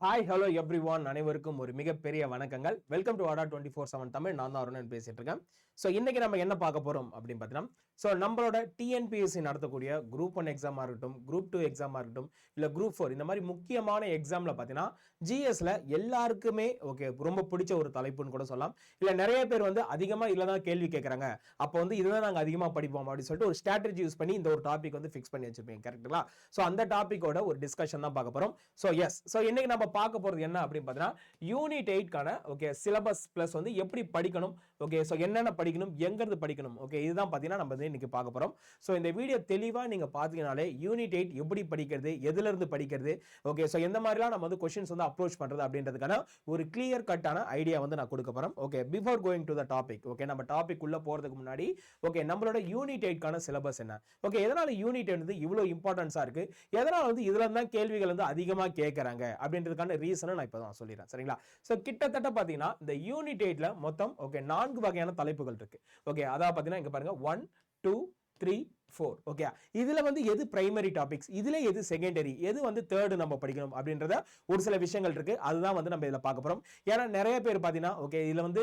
Hi hello every one அனைவருக்கும் ஒரு மிகப்பெரிய வணக்கங்கள். வெல்கம் டு ஆடா டுவெண்ட்டி ஃபோர் செவன் தமிழ். நான் தான் அருணன் பேசிட்டு இருக்கேன். ஸோ இன்னைக்கு நம்ம என்ன பார்க்க போறோம் அப்படின்னு பார்த்தீங்கன்னா ஸோ நம்மளோட டிஎன்பிஎஸ்சி நடத்தக்கூடிய குரூப் ஒன் எக்ஸாமாக இருக்கட்டும் குரூப் டூ எக்ஸாமாக இருக்கட்டும் இல்லை குரூப் ஃபோர் இந்த மாதிரி முக்கியமான எக்ஸாமில் பார்த்தீங்கன்னா ஜிஎஸ்ல எல்லாருக்குமே ஓகே ரொம்ப பிடிச்ச ஒரு தலைப்புன்னு கூட சொல்லலாம். இல்லை நிறைய பேர் வந்து அதிகமாக இதில் தான் கேள்வி கேட்குறாங்க அப்போ வந்து இதுதான் நாங்கள் அதிகமாக படிப்போம் அப்படின்னு சொல்லிட்டு ஒரு ஸ்ட்ராட்டஜி யூஸ் பண்ணி இந்த ஒரு டாபிக் வந்து ஃபிக்ஸ் பண்ணி வச்சிருப்பீங்க கரெக்ட்டுங்களா ஸோ அந்த டாப்பிக்கோட ஒரு டிஸ்கஷன் தான் பார்க்க போகிறோம் ஸோ எஸ் ஸோ இன்னைக்கு நம்ம பார்க்க போகிறது என்ன அப்படின்னு பார்த்தீங்கன்னா யூனிட் எயிட்கான ஓகே சிலபஸ் ப்ளஸ் வந்து எப்படி படிக்கணும் ஓகே ஸோ என்னென்ன படிக்கணும் எங்கிருந்து படிக்கணும் ஓகே இதுதான் பார்த்தீங்கன்னா நம்ம வந்து இன்னைக்கு பார்க்க போகிறோம் ஸோ இந்த வீடியோ தெளிவாக நீங்கள் பார்த்தீங்கனாலே யூனிட் எயிட் எப்படி படிக்கிறது எதுலேருந்து படிக்கிறது? ஓகே ஸோ எந்த மாதிரிலாம் நம்ம வந்து கொஷின்ஸ் வந்து அப்ரோச் பண்ணுறது அப்படின்றதுக்கான ஒரு கிளியர் கட்டான ஐடியா வந்து நான் கொடுக்க போகிறோம் okay before going to the topic okay நம்ம டாபிக் உள்ளே போகிறதுக்கு முன்னாடி ஓகே நம்மளோட யூனிட் எயிட்கான சிலபஸ் என்ன? ஓகே எதனால யூனிட் வந்து இவ்வளோ இம்பார்ட்டன்ஸாக இருக்கு? எதனால் வந்து இதுல தான் கேள்விகள் வந்து அதிகமாக கேட்குறாங்க அப்படின்றதுக்கான ரீசனை நான் இப்போ தான் சொல்லிடுறேன். சரிங்களா? ஸோ கிட்டத்தட்ட பார்த்தீங்கன்னா இந்த யூனிட் எயிட்டில் மொத்தம் ஓகே நான்கு வகையான தலைப்புகள் இருக்கு. ஓகே அதாவது பார்த்தீங்கன்னா இங்க பாருங்க. One two three four okay இதில் வந்து எது பிரைமரி டாபிக்ஸ் இதில் எது செகண்டரி எது வந்து தேர்டு நம்ம படிக்கணும்? அப்படின்றத ஒரு சில விஷயங்கள் இருக்குது அதுதான் வந்து நம்ம இதில் பார்க்க போகிறோம் ஏன்னா நிறைய பேர் பார்த்தீங்கன்னா ஓகே இதில் வந்து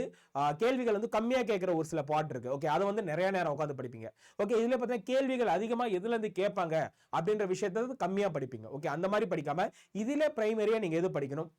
கேள்விகள் வந்து கம்மியாக கேட்குற ஒரு சில பாட் இருக்குது ஓகே அதை வந்து நிறைய நேரம் உட்காந்து படிப்பீங்க. ஓகே இதில் பார்த்தீங்கன்னா கேள்விகள் அதிகமாக எதுலேருந்து கேட்பாங்க? அப்படின்ற விஷயத்தை கம்மியாக படிப்பீங்க. ஓகே அந்த மாதிரி படிக்காமல் இதில் பிரைமரியாக நீங்கள் எது படிக்கணும்?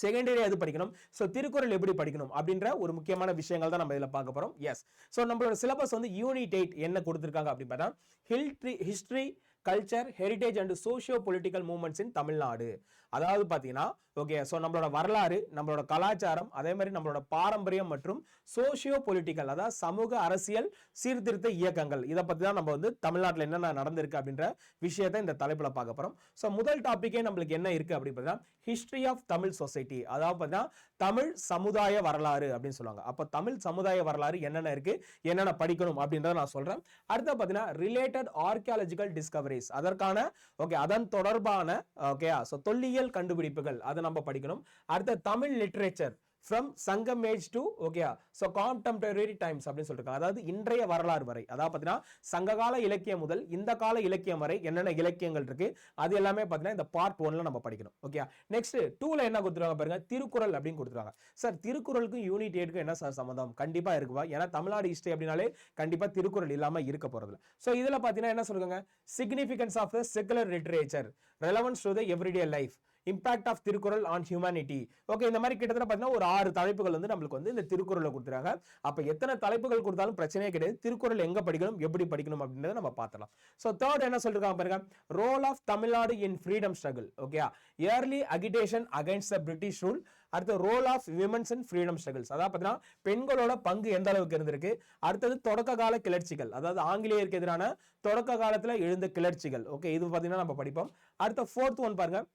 செகண்டரி எது படிக்கணும்? ஸோ திருக்குறள் எப்படி படிக்கணும்? அப்படின்ற ஒரு முக்கியமான விஷயங்கள் தான் நம்ம இதில் பார்க்க போகிறோம் எஸ் ஸோ நம்மளோட சிலபஸ் வந்து யூனிட் எயிட் என்ன கொடுத்துருக்காங்க அப்படின்னு பார்த்தா history history culture heritage and socio political movements in Tamil Nadu அதாவது பார்த்தீங்கன்னா ஓகே ஸோ நம்மளோட வரலாறு நம்மளோட கலாச்சாரம் அதே மாதிரி நம்மளோட பாரம்பரியம் மற்றும் சோஷியோ பொலிட்டிக்கல் அதாவது சமூக அரசியல் சீர்திருத்த இயக்கங்கள். இதை பற்றி தான் நம்ம வந்து தமிழ்நாட்டில் என்னென்ன நடந்திருக்கு அப்படின்ற விஷயத்தை இந்த தலைப்பில் பார்க்க போகிறோம் ஸோ முதல் டாப்பிக்கே நம்மளுக்கு என்ன இருக்குது அப்படின்னு பார்த்தீங்கன்னா ஹிஸ்ட்ரி ஆஃப் தமிழ் சொசைட்டி அதாவது பார்த்தீங்கன்னா தமிழ் சமுதாய வரலாறு அப்படின்னு சொல்லுவாங்க. அப்போ தமிழ் சமுதாய வரலாறு என்னென்ன இருக்குது என்னென்ன படிக்கணும் அப்படின்றத நான் சொல்கிறேன் அடுத்து பார்த்தீங்கன்னா ரிலேட்டட் ஆர்கியாலஜிக்கல் டிஸ்கவரிஸ் அதற்கான ஓகே அதன் தொடர்பான ஓகே ஸோ தொல்லியல் அறிவியல் கண்டுபிடிப்புகள் அதை நம்ம படிக்கணும். அடுத்த Tamil literature from Sangam age to okay so contemporary times அப்படின்னு சொல்லிருக்காங்க. அதாவது இன்றைய வரலாறு வரை. அதாவது பார்த்தீங்கன்னா சங்ககால இலக்கியம் முதல் இந்த கால இலக்கியம் வரை என்னென்ன இலக்கியங்கள் இருக்கு? அது எல்லாமே பார்த்தீங்கன்னா இந்த பார்ட் ஒன்ல நம்ம படிக்கணும். ஓகே நெக்ஸ்ட் டூல என்ன கொடுத்துருவாங்க பாருங்க? திருக்குறள் அப்படின்னு கொடுத்துருவாங்க சார் திருக்குறளுக்கும் யூனிட் எயிட்க்கும் என்ன சார் சம்மந்தம் கண்டிப்பாக இருக்குவா ஏன்னா தமிழ்நாடு ஹிஸ்டரி அப்படின்னாலே கண்டிப்பாக திருக்குறள் இல்லாமல் இருக்க போறதுல ஸோ இதில் பார்த்தீங்கன்னா என்ன சொல்லுங்க significance of the secular literature relevance to the everyday life impact of Thirukkural on humanity okay இந்த மாதிரி கிட்டத்தட்ட பார்த்தீங்கன்னா ஒரு ஆறு தலைப்புகள் வந்து நம்மளுக்கு வந்து இந்த திருக்குறளை கொடுத்துறாங்க அப்போ எத்தனை தலைப்புகள் கொடுத்தாலும் பிரச்சனையே கிடையாது. திருக்குறள் எங்கே படிக்கணும் எப்படி படிக்கணும் அப்படின்றத நம்ம பார்த்துலாம் ஸோ தேர்ட் என்ன சொல்லிருக்காங்க பாருங்க? Role of Tamil Nadu in freedom struggle okay early agitation against the British rule அடுத்து role of women's and freedom struggles அதாவது பார்த்தீங்கன்னா பெண்களோட பங்கு எந்த அளவுக்கு இருந்திருக்கு? அடுத்தது தொடக்க கால கிளர்ச்சிகள். அதாவது ஆங்கிலேயருக்கு எதிரான தொடக்க காலத்தில் எழுந்த கிளர்ச்சிகள். ஓகே இது பார்த்தீங்கன்னா நம்ம படிப்போம். அடுத்த ஃபோர்த் ஒன் பாருங்கள்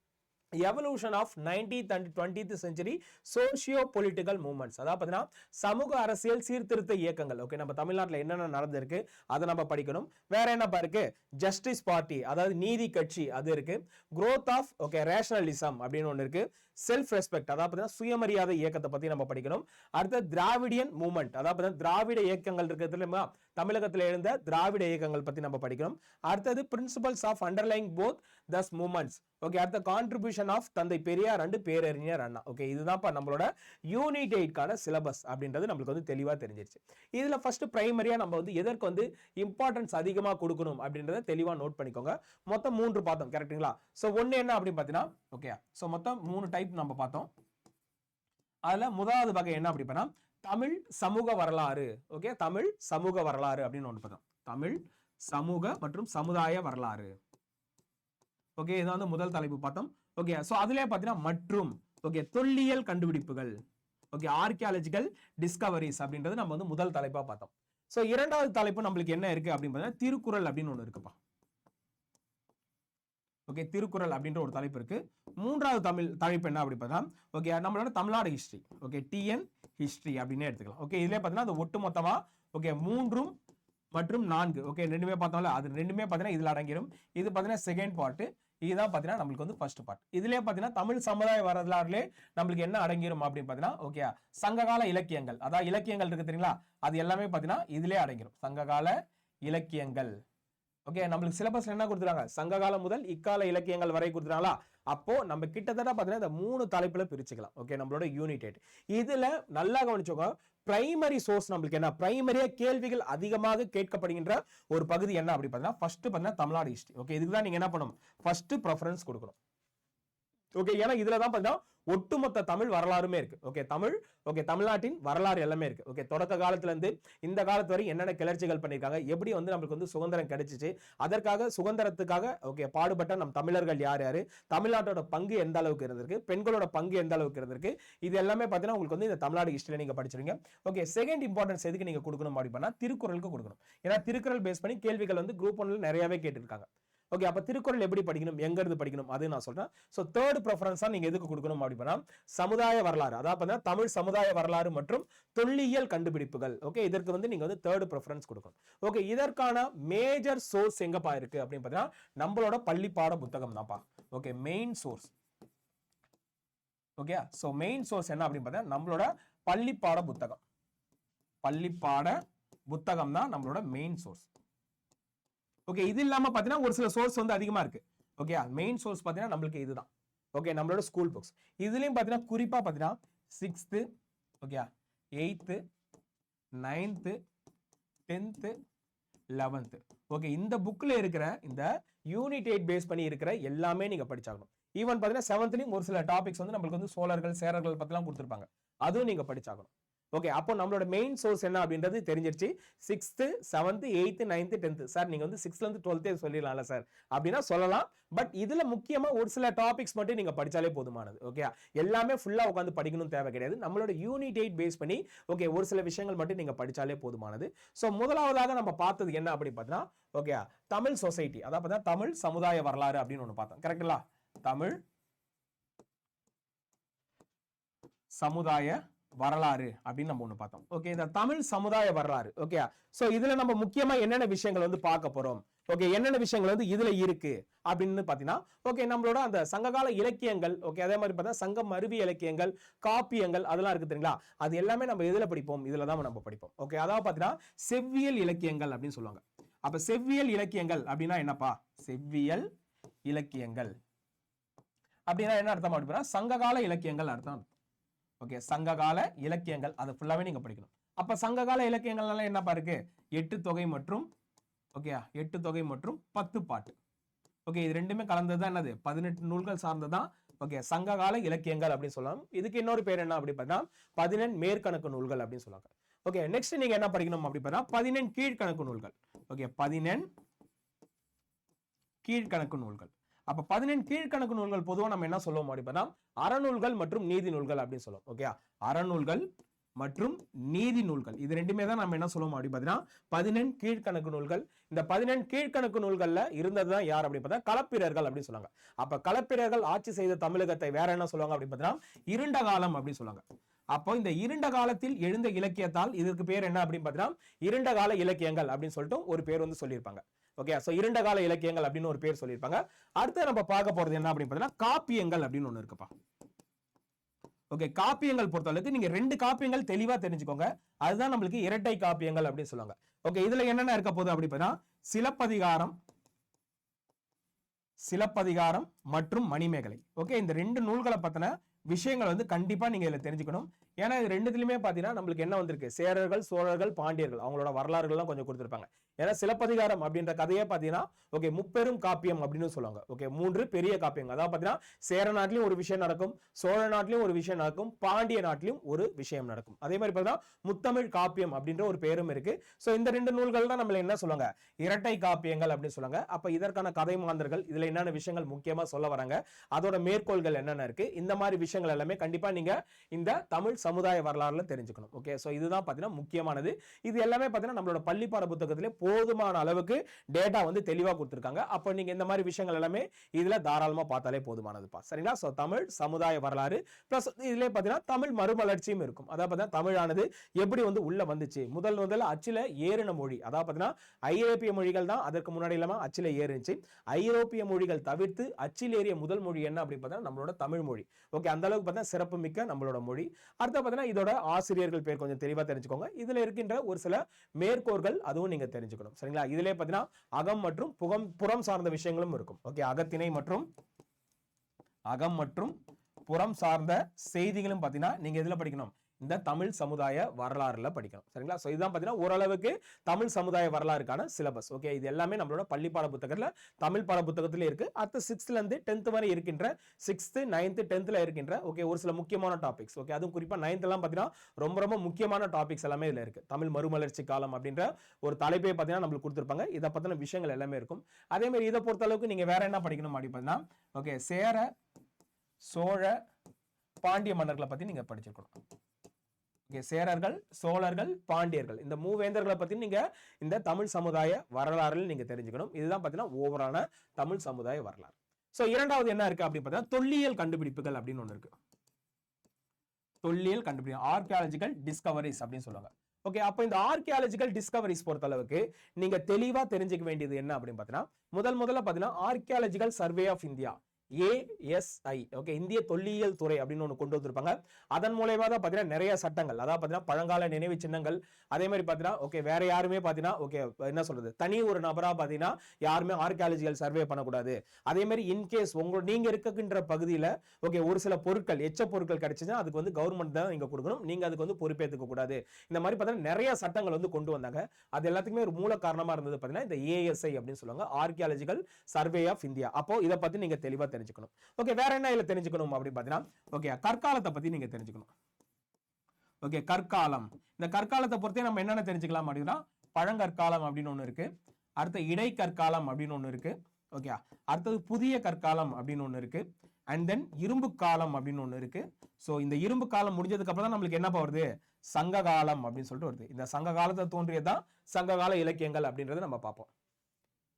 evolution of nineteenth and twentieth century socio political movements அதாவது பார்த்தீங்கன்னா சமூக அரசியல் சீர்திருத்த இயக்கங்கள். ஓகே நம்ம தமிழ்நாட்டில் என்னென்ன நடந்திருக்கு அதை நம்ம படிக்கணும். வேற என்னப்பா இருக்கு? ஜஸ்டிஸ் பார்ட்டி அதாவது நீதி கட்சி அது இருக்கு. குரோத் ஆஃப் ஓகே ரேஷனலிசம் அப்படின்னு ஒன்று இருக்கு. செல்ஃப் ரெஸ்பெக்ட் அதாவது பார்த்தீங்கன்னா சுயமரியாதை இயக்கத்தை பற்றி நம்ம படிக்கணும். அடுத்த திராவிடியன் மூவ்மெண்ட் அதாவது பார்த்தீங்கன்னா திராவிட இயக்கங்கள் இருக்கிறதுல தமிழகத்தில் எழுந்த திராவிட இயக்கங்கள் பற்றி நம்ம படிக்கணும். அடுத்தது principles of underlying both these movements okay அடுத்த contribution of Thanthai Periyar and பேரறிஞர் அண்ணா. ஓகே இதுதான்ப்பா நம்மளோட யூனிட் எயிட்கான சிலபஸ் அப்படின்றது நம்மளுக்கு வந்து தெளிவாக தெரிஞ்சிருச்சு. இதில் ஃபஸ்ட்டு ப்ரைமரியாக நம்ம வந்து எதற்கு வந்து இம்பார்ட்டன்ஸ் அதிகமாக கொடுக்கணும் அப்படின்றத தெளிவாக நோட் பண்ணிக்கோங்க. மொத்தம் மூன்று பார்த்தோம் கரெக்ட்டுங்களா ஸோ ஒன்று என்ன அப்படின்னு பார்த்தீங்கன்னா ஓகே ஸோ மொத்தம் மூணு டைப் நம்ம பார்த்தோம். அதில் முதலாவது வகை என்ன அப்படி தமிழ் சமூக வரலாறு. ஓகே தமிழ் சமூக வரலாறு அப்படின்னு ஒன்று பார்த்தோம். தமிழ் சமூக மற்றும் சமுதாய வரலாறு. ஓகே இது வந்து முதல் தலைப்பு பார்த்தோம். ஓகே ஸோ அதுலேயே பார்த்தீங்கன்னா மற்றும் ஓகே தொல்லியல் கண்டுபிடிப்புகள் ஓகே ஆர்கியாலஜிக்கல் டிஸ்கவரிஸ் அப்படின்றது நம்ம வந்து முதல் தலைப்பா பார்த்தோம். ஸோ இரண்டாவது தலைப்பு நம்மளுக்கு என்ன இருக்கு அப்படின்னு பார்த்தீங்கன்னா திருக்குறள் அப்படின்னு ஒன்று இருக்குப்பா. ஓகே திருக்குறள் அப்படின்ற ஒரு தலைப்பு இருக்கு. மூன்றாவது தமிழ் தலைப்பு என்ன அப்படி பார்த்தா ஓகே நம்மளோட Tamil Nadu history okay TN history அப்படின்னு எடுத்துக்கலாம். ஓகே இதுல பார்த்தீங்கன்னா அது ஒட்டு மொத்தமாக ஓகே மூன்றும் மற்றும் நான்கு. ஓகே ரெண்டுமே பார்த்தோம்ல அது ரெண்டுமே பார்த்தீங்கன்னா இதில் அடங்கிடும் இது பார்த்தீங்கன்னா செகண்ட் பார்ட்டு இதுதான் பார்த்தீங்கன்னா நம்மளுக்கு வந்து ஃபர்ஸ்ட் பார்ட் இதுலேயே பார்த்தீங்கன்னா தமிழ் சமுதாய வரலாறுலே நம்மளுக்கு என்ன அடங்கிரும் அப்படின்னு பார்த்தீங்கன்னா ஓகே சங்ககால இலக்கியங்கள். அதாவது இலக்கியங்கள் இருக்கு தெரியுங்களா? அது எல்லாமே பார்த்தீங்கன்னா இதுலேயே அடங்கிரும். சங்ககால இலக்கியங்கள். ஓகே நம்மளுக்கு சிலபஸ்ல என்ன கொடுத்துறாங்க சங்க காலம் முதல் இக்கால இலக்கியங்கள் வரை கொடுத்துறாங்களா அப்போ நம்ம கிட்டத்தட்ட பார்த்தீங்கன்னா இந்த மூணு தலைப்புல பிரிச்சுக்கலாம். ஓகே நம்மளோட யூனிடேட் இதுல நல்லா கவனிச்சோங்க பிரைமரி சோர்ஸ் நம்மளுக்கு என்ன? பிரைமரியா கேள்விகள் அதிகமாக கேட்கப்படுகின்ற ஒரு பகுதி என்ன அப்படி பார்த்தீங்கன்னா ஃபர்ஸ்ட் பார்த்தீங்கன்னா தமிழ்நாடு ஹிஸ்டரி ஓகே இதுக்கு தான் நீங்க என்ன பண்ணணும்? ஃபர்ஸ்ட் ப்ரெஃபரன்ஸ் கொடுக்கணும். ஓகே ஏன்னா இதுல தான் பார்த்தீங்கன்னா ஒட்டுமொத்த தமிழ் வரலாறுமே இருக்கு. ஓகே தமிழ் ஓகே தமிழ்நாட்டின் வரலாறு எல்லாமே இருக்கு. ஓகே தொடக்க காலத்துல இருந்து இந்த காலத்து வரை என்னென்ன கிளர்ச்சிகள் பண்ணியிருக்காங்க எப்படி வந்து நம்மளுக்கு வந்து சுதந்திரம் கிடைச்சிச்சு அதற்காக சுதந்திரத்துக்காக ஓகே பாடுபட்ட நம் தமிழர்கள் யார் யாரு தமிழ்நாட்டோட பங்கு எந்த அளவுக்கு இருந்திருக்கு பெண்களோட பங்கு எந்த அளவுக்கு இருந்திருக்கு இது எல்லாமே பார்த்தீங்கன்னா உங்களுக்கு வந்து இந்த தமிழ்நாடு ஹிஸ்டரியில் நீங்க படிச்சிருங்க ஓகே செகண்ட் இம்பார்ட்டன்ஸ் எதுக்கு நீங்க கொடுக்கணும் அப்படி பண்ணா திருக்குறளுக்கு கொடுக்கணும். ஏன்னா திருக்குறள் பேஸ் பண்ணி கேள்விகள் வந்து குரூப் ஒன்ல நிறையவே கேட்டிருக்காங்க. ஓகே அப்போ திருக்குறள் எப்படி படிக்கணும்? எங்கேருந்து படிக்கணும்? அது நான் சொல்றேன். ஸோ தேர்ட் ப்ரிஃபரன்ஸாக நீங்கள் எதுக்கு கொடுக்கணும் அப்படின்னா சமுதாய வரலாறு. அதாவது தமிழ் சமுதாய வரலாறு மற்றும் தொல்லியல் கண்டுபிடிப்புகள். ஓகே இதற்கு வந்து நீங்க வந்து தேர்ட் ப்ரிஃபரன்ஸ் கொடுக்கணும். ஓகே இதற்கான மேஜர் சோர்ஸ் எங்கப்பா இருக்கு அப்படின்னு பார்த்தீங்கன்னா நம்மளோட பள்ளி பாட புத்தகம் தான்ப்பா. Okay main source okay so main source என்ன அப்படின்னு பார்த்தா நம்மளோட பள்ளி பாட புத்தகம். பள்ளி பாட புத்தகம் தான் நம்மளோட மெயின் சோர்ஸ் ஓகே இது இல்லாம பாத்தீங்கன்னா ஒரு சில சோர்ஸ் வந்து அதிகமா இருக்கு. ஓகே மெயின் சோர்ஸ் பாத்தீங்கன்னா நம்மளுக்கு இதுதான். ஓகே நம்மளோட ஸ்கூல் புக்ஸ் இதுலயும் பாத்தீங்கன்னா குறிப்பா பாத்தீங்கன்னா sixth okay eighth ninth tenth eleventh okay இந்த புக்கில் இருக்கிற இந்த யூனிட் எயிட் பேஸ் பண்ணி இருக்கிற எல்லாமே நீங்கள் படிச்சாகணும். ஈவன் பார்த்தீங்கன்னா செவன்த்துலேயும் ஒரு சில டாபிக்ஸ் வந்து நம்மளுக்கு வந்து சோழர்கள் சேரர்கள் பற்றிலாம் கொடுத்துருப்பாங்க. அதுவும் நீங்கள் படிச்சாகணும். ஓகே அப்போ நம்மளோட மெயின் சோர்ஸ் என்ன அப்படின்றது தெரிஞ்சிருச்சு. Sixth seventh eighth ninth tenth sir நீங்கள் வந்து சிக்ஸ்த்லேருந்து டுவெல்த்தே சொல்லிடலாம்ல சார் அப்படின்னா சொல்லலாம். பட் இதில் முக்கியமாக ஒரு சில டாபிக்ஸ் மட்டும் நீங்கள் படித்தாலே போதுமானது. ஓகே எல்லாமே ஃபுல்லாக உட்காந்து படிக்கணும் தேவை கிடையாது. நம்மளோட யூனிட் எயிட் பேஸ் பண்ணி ஓகே ஒரு சில விஷயங்கள் மட்டும் நீங்கள் படித்தாலே போதுமானது. ஸோ முதலாவதாக நம்ம பார்த்தது என்ன அப்படின்னு பார்த்தீங்கன்னா ஓகே தமிழ் சொசைட்டி அதாவது பார்த்தீங்கன்னா தமிழ் சமுதாய வரலாறு அப்படின்னு ஒன்று பார்த்தோம். கரெக்டுங்களா தமிழ் சமுதாய வரலாறு அப்படின்னு நம்ம ஒன்று பார்த்தோம். ஓகே இந்த தமிழ் சமுதாய வரலாறு. ஓகே ஸோ இதில் நம்ம முக்கியமாக என்னென்ன விஷயங்கள் வந்து பார்க்க போகிறோம் ஓகே என்னென்ன விஷயங்கள் வந்து இதில் இருக்கு? அப்படின்னு பார்த்தீங்கன்னா ஓகே நம்மளோட அந்த சங்ககால இலக்கியங்கள் ஓகே அதே மாதிரி பார்த்தா சங்கம் அருவி இலக்கியங்கள் காப்பியங்கள் அதெல்லாம் இருக்கு தெரியுங்களா? அது எல்லாமே நம்ம இதில் படிப்போம்? இதில் தான் நம்ம படிப்போம். ஓகே அதாவது பார்த்தீங்கன்னா செவ்வியல் இலக்கியங்கள் அப்படின்னு சொல்லுவாங்க. அப்போ செவ்வியல் இலக்கியங்கள் அப்படின்னா என்னப்பா? செவ்வியல் இலக்கியங்கள். அப்படின்னா என்ன அர்த்தம் அப்படின்னா சங்ககால இலக்கியங்கள் அர்த்தம். ஓகே சங்ககால இலக்கியங்கள் அது ஃபுல்லாகவே நீங்கள் படிக்கணும். அப்போ சங்ககால இலக்கியங்கள்னால என்னப்பா இருக்கு? எட்டு தொகை மற்றும் ஓகே எட்டு தொகை மற்றும் பத்து பாட்டு. ஓகே இது ரெண்டுமே கலந்தது தான் என்னது? பதினெட்டு நூல்கள் சார்ந்ததான் ஓகே சங்ககால இலக்கியங்கள் அப்படின்னு சொல்லலாம். இதுக்கு இன்னொரு பேர் என்ன அப்படி பார்த்தா பதினெண் மேற்கணக்கு நூல்கள் அப்படின்னு சொல்லுவாங்க. ஓகே நெக்ஸ்ட் நீங்க என்ன படிக்கணும் அப்படி பார்த்தா பதினெண் கீழ்கணக்கு நூல்கள். ஓகே பதினெண் கீழ்கணக்கு நூல்கள். அப்ப பதினெண் கீழ்கணக்கு நூல்கள் பொதுவா நம்ம என்ன சொல்லுவோம் அப்படின்னா அறநூல்கள் மற்றும் நீதி நூல்கள் அப்படின்னு சொல்லுவோம் ஓகே அறநூல்கள் மற்றும் நீதி நூல்கள். இது ரெண்டுமே தான் நம்ம என்ன சொல்லுவோம் அப்படின்னு பார்த்தீங்கன்னா பதினெண் கீழ்கணக்கு நூல்கள். இந்த பதினெண் கீழ்கணக்கு நூல்கள்ல இருந்தது தான் யார் அப்படின்னு பார்த்தா களப்பிரர்கள் அப்படின்னு சொல்லுவாங்க. அப்ப களப்பிரர்கள் ஆட்சி செய்த தமிழகத்தை வேற என்ன சொல்லுவாங்க அப்படின்னு பார்த்தீங்கன்னா இருண்ட காலம் அப்படின்னு சொல்லுவாங்க. அப்போ இந்த இருண்ட காலத்தில் எழுந்த இலக்கியத்தால் இதற்கு பேர் என்ன அப்படின்னு பார்த்தீங்கன்னா இருண்ட கால இலக்கியங்கள் அப்படின்னு சொல்லிட்டு ஒரு பேர் வந்து சொல்லியிருப்பாங்க. ஓகே சோ இருண்ட கால இலக்கியங்கள் அப்படின்னு ஒரு பேர் சொல்லியிருப்பாங்க. அடுத்து நம்ம பார்க்க போறது என்ன அப்படின்னு பார்த்தீங்கன்னா காப்பியங்கள் அப்படின்னு ஒன்று இருக்குப்பா. ஓகே காப்பியங்கள் பொறுத்தளவுக்கு நீங்க ரெண்டு காப்பியங்கள் தெளிவா தெரிஞ்சுக்கோங்க. அதுதான் நம்மளுக்கு இரட்டை காப்பியங்கள் அப்படின்னு சொல்லுவாங்க. ஓகே இதுல என்னென்ன இருக்க போகுது அப்படின்னா சிலப்பதிகாரம் சிலப்பதிகாரம் மற்றும் மணிமேகலை. ஓகே இந்த ரெண்டு நூல்களை பத்தின விஷயங்கள் வந்து கண்டிப்பா நீங்க இதுல தெரிஞ்சுக்கணும். ஏன்னா இது ரெண்டுத்துலயுமே பாத்தீங்கன்னா நம்மளுக்கு என்ன வந்திருக்கு? சேரர்கள் சோழர்கள் பாண்டியர்கள் அவங்களோட வரலாறுகள்லாம் கொஞ்சம் கொடுத்துருப்பாங்க. ஏன்னா சிலப்பதிகாரம் அப்படின்ற கதையே பாத்தீங்கன்னா ஓகே முப்பெரும் காப்பியம் அப்படின்னு சொல்லுவாங்க. ஓகே மூன்று பெரிய காப்பியங்கள். அதாவது பாத்தீங்கன்னா சேர நாட்டிலும் ஒரு விஷயம் நடக்கும் சோழ நாட்டிலும் ஒரு விஷயம் நடக்கும் பாண்டிய நாட்டிலும் ஒரு விஷயம் நடக்கும். அதே மாதிரி பார்த்தீங்கன்னா முத்தமிழ் காப்பியம் அப்படின்ற ஒரு பேரும் இருக்கு. சோ இந்த ரெண்டு நூல்கள் தான் நம்மள என்ன சொல்லுவாங்க? இரட்டை காப்பியங்கள் அப்படின்னு சொல்லுவாங்க. அப்போ இதற்கான கதை மாந்தர்கள் இதுல என்னென்ன விஷயங்கள் முக்கியமா சொல்ல வராங்க அதோட மேற்கோள்கள் என்னென்ன இருக்கு இந்த மாதிரி விஷயங்கள் எல்லாமே கண்டிப்பா நீங்க இந்த தமிழ் சமுதாய வரலாறுல தெரிஞ்சுக்கணும். ஓகே ஸோ இதுதான் பாத்தீங்கன்னா முக்கியமானது. இது எல்லாமே பார்த்தீங்கன்னா நம்மளோட பள்ளி பாட புத்தகத்திலே போதுமான அளவுக்கு டேட்டா வந்து தெளிவாக கொடுத்துருக்காங்க. அப்போ நீங்கள் இந்த மாதிரி விஷயங்கள் எல்லாமே இதில் தாராளமாக பார்த்தாலே போதுமானதுப்பா. சரிங்களா? ஸோ தமிழ் சமுதாய வரலாறு ப்ளஸ் இதில் பார்த்தீங்கன்னா தமிழ் மறுமலர்ச்சியும் இருக்கும். அதாவது பார்த்தீங்கன்னா தமிழானது எப்படி வந்து உள்ளே வந்துச்சு? முதல் முதல்ல அச்சில ஏறின மொழி அதாவது பார்த்தீங்கன்னா ஐரோப்பிய மொழிகள் தான் அதற்கு முன்னாடி இல்லாமல் அச்சில் ஏறிச்சு ஐரோப்பிய மொழிகள் தவிர்த்து அச்சில் ஏறிய முதல் மொழி என்ன அப்படி பார்த்தீங்கன்னா நம்மளோட தமிழ் மொழி. ஓகே அந்த அளவுக்கு பார்த்தா சிறப்பு மிக்க நம்மளோட மொழி. அடுத்து பார்த்தீங்கன்னா இதோட ஆசிரியர்கள் பேர் கொஞ்சம் தெளிவாக தெரிஞ்சுக்கோங்க. இதில் இருக்கின்ற ஒரு சில மேற்கோர்கள் அதுவும் நீங்கள் தெரிஞ்சுக்கணும் தெரிஞ்சுக்கணும் சரிங்களா? இதுலயே பார்த்தீங்கன்னா அகம் மற்றும் புகம் புறம் சார்ந்த விஷயங்களும் இருக்கும். ஓகே அகத்திணை மற்றும் அகம் மற்றும் புறம் சார்ந்த செய்திகளும் பார்த்தீங்கன்னா நீங்க எதுல படிக்கணும்? இந்த தமிழ் சமுதாய வரலாறுல படிக்கணும். சரிங்களா? ஸோ இதுதான் பார்த்தீங்கன்னா ஓரளவுக்கு தமிழ் சமுதாய வரலாறுக்கான சிலபஸ் ஓகே இது எல்லாமே நம்மளோட பள்ளி பாட புத்தகத்தில் தமிழ் பாட புத்தகத்தில் இருக்கு. அடுத்து சிக்ஸ்த்லேருந்து டென்த் வரை இருக்கின்ற சிக்ஸ்த்து நைன்த்து டென்த்தில் இருக்கின்ற ஓகே ஒரு சில முக்கியமான டாபிக்ஸ் ஓகே அதுவும் குறிப்பாக நைன்த்லாம் பார்த்தீங்கன்னா ரொம்ப ரொம்ப முக்கியமான டாபிக்ஸ் எல்லாமே இதில் இருக்கு. தமிழ் மறுமலர்ச்சி காலம் அப்படின்ற ஒரு தலைப்பே பார்த்தீங்கன்னா நம்மளுக்கு கொடுத்துருப்பாங்க. இதை பற்றின விஷயங்கள் எல்லாமே இருக்கும். அதே மாதிரி இதை பொறுத்த அளவுக்கு நீங்கள் வேற என்ன படிக்கணும் அப்படி பார்த்தீங்கன்னா ஓகே சேர சோழ பாண்டிய மன்னர்களை பற்றி நீங்கள் படிச்சிருக்கணும். ஓகே சேரர்கள் சோழர்கள் பாண்டியர்கள். இந்த மூவேந்தர்களை பற்றி நீங்கள் இந்த தமிழ் சமுதாய வரலாறுல நீங்கள் தெரிஞ்சுக்கணும். இதுதான் பார்த்தீங்கன்னா ஓவரான தமிழ் சமுதாய வரலாறு. ஸோ இரண்டாவது என்ன இருக்குது அப்படின்னு பார்த்தீங்கன்னா தொல்லியல் கண்டுபிடிப்புகள் அப்படின்னு ஒன்று இருக்கு. தொல்லியல் கண்டுபிடி ஆர்கியாலஜிக்கல் டிஸ்கவரிஸ் அப்படின்னு சொல்லுவாங்க. ஓகே அப்போ இந்த ஆர்கியாலஜிக்கல் டிஸ்கவரிஸ் பொறுத்த அளவுக்கு தெளிவாக தெரிஞ்சுக்க வேண்டியது என்ன அப்படின்னு பார்த்தீங்கன்னா முதல் முதல்ல பார்த்தீங்கன்னா archaeological survey of India ASI okay இந்திய தொல்லியல் துறை அப்படின்னு ஒன்று கொண்டு வந்திருப்பாங்க. அதன் மூலயமா தான் பார்த்தீங்கன்னா நிறைய சட்டங்கள். அதாவது பார்த்தீங்கன்னா பழங்கால நினைவு சின்னங்கள். அதே மாதிரி பார்த்தீங்கன்னா ஓகே வேற யாருமே பார்த்தீங்கன்னா ஓகே என்ன சொல்றது? தனி ஒரு நபராக பார்த்தீங்கன்னா யாருமே ஆர்கியாலஜிக்கல் சர்வே பண்ணக்கூடாது. அதே மாதிரி இன்கேஸ் உங்கள் நீங்கள் இருக்கின்ற பகுதியில் ஓகே ஒரு சில பொருட்கள் எச்ச பொருட்கள் கிடைச்சுன்னா அதுக்கு வந்து கவர்மெண்ட் தான் நீங்கள் கொடுக்கணும். நீங்கள் அதுக்கு வந்து பொறுப்பேற்றுக்க கூடாது. இந்த மாதிரி பார்த்தீங்கன்னா நிறைய சட்டங்கள் வந்து கொண்டு வந்தாங்க. அது எல்லாத்துக்குமே ஒரு மூல காரணமாக இருந்தது பார்த்தீங்கன்னா இந்த ஏஎஸ்ஐ அப்படின்னு சொல்லுவாங்க. ஆர்கியாலஜிக்கல் சர்வே ஆஃப் இந்தியா அப்போ இதை பற்றி நீங்கள் தெளிவாக தெரிஞ்சுக்கணும். ஓகே வேற என்ன இதில் தெரிஞ்சுக்கணும் அப்படின்னு பார்த்தீங்கன்னா ஓகே கற்காலத்தை பற்றி நீங்கள் தெரிஞ்சுக்கணும். ஓகே கற்காலம். இந்த கற்காலத்தை பொறுத்தே நம்ம என்னென்ன தெரிஞ்சுக்கலாம் அப்படின்னா பழங்கற்காலம் அப்படின்னு ஒன்று இருக்கு. அடுத்த இடைக்கற்காலம் அப்படின்னு ஒன்று இருக்கு. ஓகே அடுத்தது புதிய கற்காலம் அப்படின்னு ஒன்று இருக்கு. அண்ட் தென் இரும்பு காலம் அப்படின்னு ஒன்று இருக்கு. ஸோ இந்த இரும்பு காலம் முடிஞ்சதுக்கு அப்புறம் தான் நம்மளுக்கு என்ன வருது? சங்க காலம் அப்படின்னு சொல்லிட்டு வருது. இந்த சங்க காலத்தை தோன்றியது தான் சங்ககால இலக்கியங்கள் அப்படின்றத நம்ம பார்ப்போம்.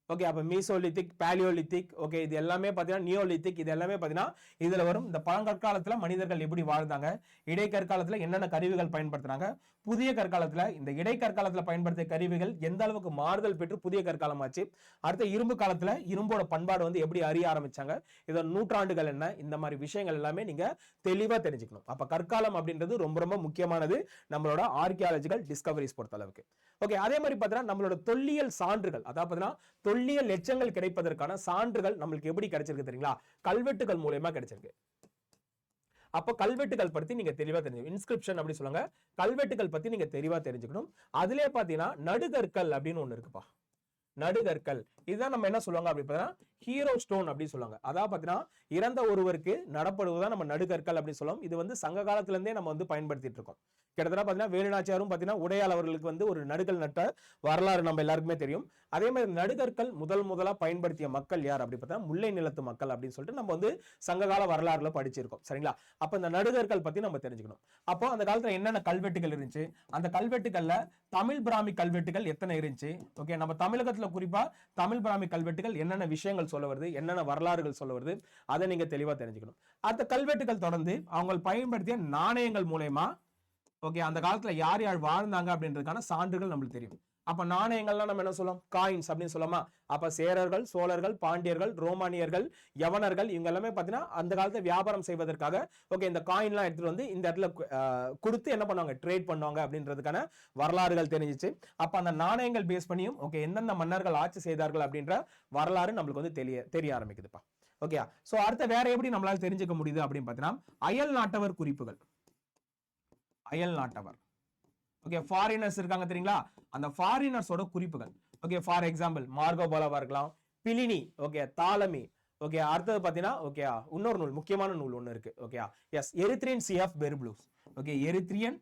ஓகே அப்போ மீசோலித்திக் பேலியோலித்திக் ஓகே இது எல்லாமே பார்த்தீங்கன்னா நியோலித்திக் இது எல்லாமே பார்த்தீங்கன்னா இதில் வரும். இந்த பழங்கற்காலத்தில் மனிதர்கள் எப்படி வாழ்ந்தாங்க இடைக்கற்காலத்தில் என்னென்ன கருவிகள் பயன்படுத்துனாங்க புதிய கற்காலத்தில் இந்த இடைக்கற்காலத்தில் பயன்படுத்திய கருவிகள் எந்த அளவுக்கு மாறுதல் பெற்று புதிய கற்காலம் ஆச்சு அடுத்த இரும்பு காலத்தில் இரும்போட பண்பாடு வந்து எப்படி அறிய ஆரம்பிச்சாங்க இதோட நூற்றாண்டுகள் என்ன இந்த மாதிரி விஷயங்கள் எல்லாமே நீங்க தெளிவாக தெரிஞ்சுக்கணும். அப்போ கற்காலம் அப்படின்றது ரொம்ப ரொம்ப முக்கியமானது நம்மளோட ஆர்கியாலஜிக்கல் டிஸ்கவரிஸ் பொறுத்த அளவுக்கு ஓகே அதே மாதிரி பார்த்தீங்கன்னா நம்மளோட தொல்லியல் சான்றுகள் அதாவது பார்த்தீங்கன்னா தொல்லியல் எச்சங்கள் கிடைப்பதற்கான சான்றுகள் நம்மளுக்கு எப்படி கிடைச்சிருக்கு தெரியுங்களா? கல்வெட்டுகள் மூலயமா கிடைச்சிருக்கு. அப்போ கல்வெட்டுகள் பத்தி நீங்க தெளிவா தெரிஞ்சுக்கணும். இன்ஸ்கிரிப்ஷன் அப்படி சொல்லுங்க கல்வெட்டுகள் பத்தி நீங்க தெளிவா தெரிஞ்சுக்கணும். அதுலயே பாத்தீங்கன்னா நடுகற்கள் அப்படின்னு ஒன்று இருக்குப்பா. நடுகற்கள் இதுதான் நம்ம என்ன சொல்லுவாங்க அப்படி பார்த்தீங்கன்னா ஹீரோ ஸ்டோன் அப்படின்னு சொல்லுவாங்க. அதாவது பார்த்தீங்கன்னா இறந்த ஒருவருக்கு நடப்படுவதுதான் நம்ம நடுகற்கள் அப்படின்னு சொல்லுவோம். இது வந்து சங்க காலத்துலேருந்தே நம்ம வந்து பயன்படுத்திட்டு இருக்கோம். கிட்டத்தட்ட பார்த்தீங்கன்னா வேலுநாச்சியாரும் பார்த்தீங்கன்னா உடையால் அவர்களுக்கு வந்து ஒரு நடுகல் நட்ட வரலாறு நம்ம எல்லாருக்குமே தெரியும். அதே மாதிரி நடுகற்கள் முதல் முதலா பயன்படுத்திய மக்கள் யார் அப்படி பார்த்தா முல்லை நிலத்து மக்கள் அப்படின்னு சொல்லிட்டு நம்ம வந்து சங்ககால வரலாறுல படிச்சிருக்கோம். சரிங்களா? அப்போ இந்த நடுகற்கள் பத்தி நம்ம தெரிஞ்சுக்கணும். அப்போ அந்த காலத்தில் என்னென்ன கல்வெட்டுகள் இருந்துச்சு? அந்த கல்வெட்டுகள்ல தமிழ் பிராமி கல்வெட்டுகள் எத்தனை இருந்துச்சு? ஓகே நம்ம தமிழகத்தில் குறிப்பாக தமிழ் பிராமி கல்வெட்டுகள் என்னென்ன விஷயங்கள் சொல்ல வருது என்னென்ன வரலாறுகள் சொல்ல வருது அதை நீங்க தெளிவா தெரிஞ்சுக்கணும். அந்த கல்வெட்டுகள் தொடர்ந்து அவங்க பயன்படுத்திய நாணயங்கள் மூலயமா ஓகே அந்த காலத்துல யார் யார் வாழ்ந்தாங்க அப்படின்றதுக்கான சான்றுகள் நம்மளுக்கு தெரியும். அப்ப நாணயங்கள்லாம் நம்ம என்ன சொல்லலாம் காயின்ஸ் அப்படின்னு சொல்லலாமா அப்ப சேரர்கள் சோழர்கள் பாண்டியர்கள் ரோமானியர்கள் யவனர்கள் இவங்க எல்லாமே பாத்தீங்கன்னா அந்த காலத்தை வியாபாரம் செய்வதற்காக ஓகே இந்த காயின்லாம் எடுத்துட்டு வந்து இந்த இடத்துல கொடுத்து என்ன பண்ணுவாங்க? ட்ரேட் பண்ணுவாங்க அப்படின்றதுக்கான வரலாறுகள் தெரிஞ்சிச்சு. அப்ப அந்த நாணயங்கள் பேஸ் பண்ணியும் ஓகே எந்தெந்த மன்னர்கள் ஆட்சி செய்தார்கள் அப்படின்ற வரலாறு நம்மளுக்கு வந்து தெரிய தெரிய ஆரம்பிக்குதுப்பா. ஓகே ஸோ அடுத்த வேற எப்படி நம்மளால தெரிஞ்சுக்க முடியுது அப்படின்னு பாத்தீங்கன்னா அயல் நாட்டவர் குறிப்புகள். அயல் நாட்டவர். ஓகே ஃபாரினர்ஸ் இருக்காங்க தெரியுங்களா? அந்த ஃபாரினர்ஸோட குறிப்புகள். ஓகே ஃபார் எக்ஸாம்பிள் மார்கோபோலாவா இருக்கலாம். பிலினி ஓகே தாலமி ஓகே அடுத்தது பார்த்தீங்கன்னா ஓகே இன்னொரு நூல் முக்கியமான நூல் ஒன்று இருக்கு okay yes Erythraean sea of Periplus okay Erythraean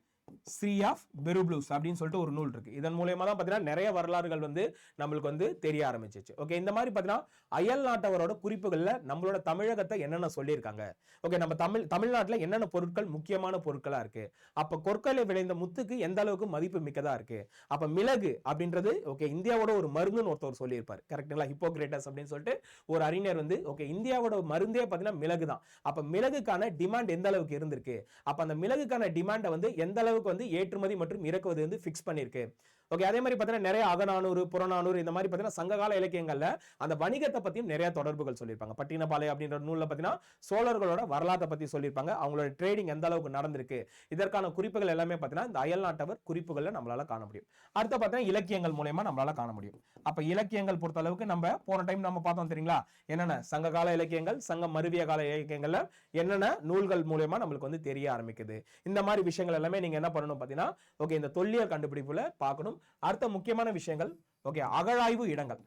sea of Periplus அப்படின்னு சொல்லிட்டு ஒரு நூல் இருக்கு. இதன் மூலயமா தான் பார்த்தீங்கன்னா நிறைய வரலாறுகள் வந்து நம்மளுக்கு வந்து தெரிய ஆரம்பிச்சிச்சு. ஓகே இந்த மாதிரி பார்த்தீங்கன்னா அயல் நாட்டவரோட குறிப்புகளில் நம்மளோட தமிழகத்தை என்னென்ன சொல்லியிருக்காங்க? ஓகே நம்ம தமிழ் தமிழ்நாட்டில் என்னென்ன பொருட்கள் முக்கியமான பொருட்களா இருக்கு? அப்ப கொற்களை விளைந்த முத்துக்கு எந்த அளவுக்கு மதிப்பு மிக்கதா இருக்கு? அப்ப மிளகு அப்படின்றது ஓகே இந்தியாவோட ஒரு மருந்துன்னு ஒருத்தர் சொல்லியிருப்பார். கரெக்டுங்களா ஹிப்போகிரேட்டஸ் அப்படின்னு சொல்லிட்டு ஒரு அறிஞர் வந்து ஓகே இந்தியாவோட மருந்தே பார்த்தீங்கன்னா மிளகு தான் அப்ப மிளகுக்கான டிமாண்ட் எந்த அளவுக்கு இருந்திருக்கு? அப்ப அந்த மிளகுக்கான டிமாண்டை வந்து எந்த அளவுக்கு வந்து ஏற்றுமதி மற்றும் இறக்குவது வந்து ஃபிக்ஸ் பண்ணியிருக்கு. ஓகே அதே மாதிரி பார்த்தீங்கன்னா நிறைய அகநானூறு புறநானூறு இந்த மாதிரி பார்த்தீங்கன்னா சங்ககால இலக்கியங்களில் அந்த வணிகத்தை பற்றியும் நிறைய தொடர்புகள் சொல்லியிருப்பாங்க. பட்டினப்பாலை அப்படின்ற நூலில் பார்த்தீங்கன்னா சோழர்களோட வரலாற்றை பற்றி சொல்லியிருப்பாங்க. அவங்களோட ட்ரேடிங் எந்த அளவுக்கு நடந்திருக்கு இதற்கான குறிப்புகள் எல்லாமே பார்த்தீங்கன்னா இந்த அயல் நாட்டவர் குறிப்புகளில் நம்மளால் காண முடியும். அடுத்து பார்த்தீங்கன்னா இலக்கியங்கள் மூலயமா நம்மளால் காண முடியும். அப்போ இலக்கியங்கள் பொறுத்த அளவுக்கு நம்ம போன டைம் நம்ம பார்த்தோம் தெரியுங்களா? என்னென்ன சங்க கால இலக்கியங்கள் சங்க மருவிய கால இலக்கியங்களில் என்னென்ன நூல்கள் மூலயமா நம்மளுக்கு வந்து தெரிய ஆரம்பிக்குது. இந்த மாதிரி விஷயங்கள் எல்லாமே நீங்கள் என்ன பண்ணணும் பார்த்தீங்கன்னா ஓகே இந்த தொல்லியல் கண்டுபிடிப்பில் பார்க்கணும். அடுத்த முக்கியமான விஷயங்கள். ஓகே அகழாய்வு இடங்கள்.